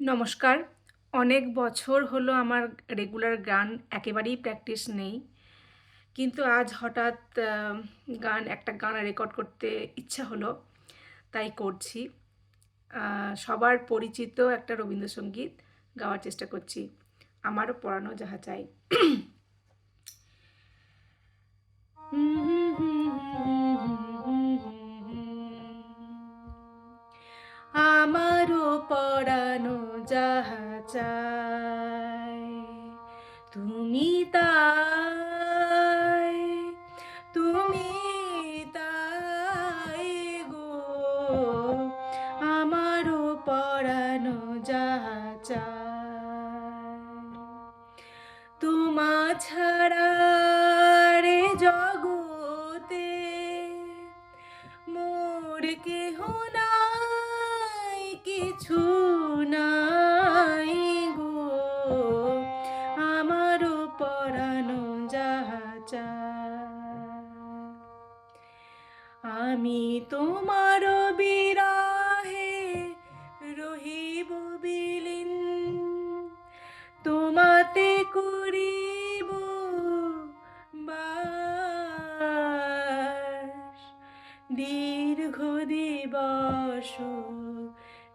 নমস্কার। অনেক বছর হলো আমার রেগুলার গান একেবারেই প্র্যাকটিস নেই। কিন্তু আজ হঠাৎ গান, একটা গান রেকর্ড করতে ইচ্ছা হলো, তাই করছি। সবার পরিচিত একটা রবীন্দ্রসঙ্গীত গাওয়ার চেষ্টা করছি। আমারও পড়ানো যাহা চাই। যাহা চাই। তুমি তাই তুমি তাই গো। আমারও পড়ানো যাহা চাই। তোমা ছাড়া রে জগতে মোর কেহ নাই, কিছু নাই। আমি তোমার বিরাহে রহিব বিলীন। তোমাতে করিব দীর্ঘ দিবস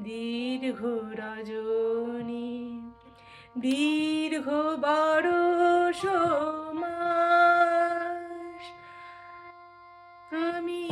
দীর্ঘ রজনী দীর্ঘ বরষ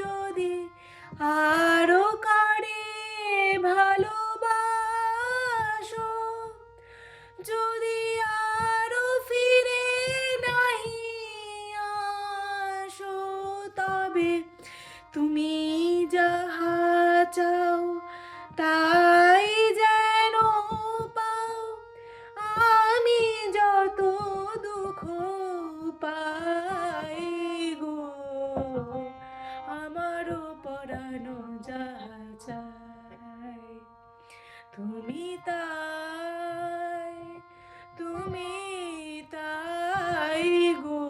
যদি আরও কারে ভালোবাসো যদি আরও ফিরে নাহি আসো তবে তুমি যাহা চাও তাই তাই তুমি তাই গো।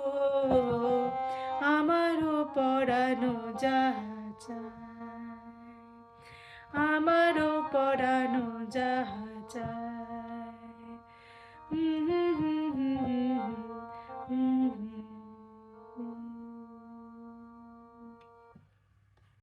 আমারও পড়ানো যাহা চায় আমারও পড়ানো যাহা চাই।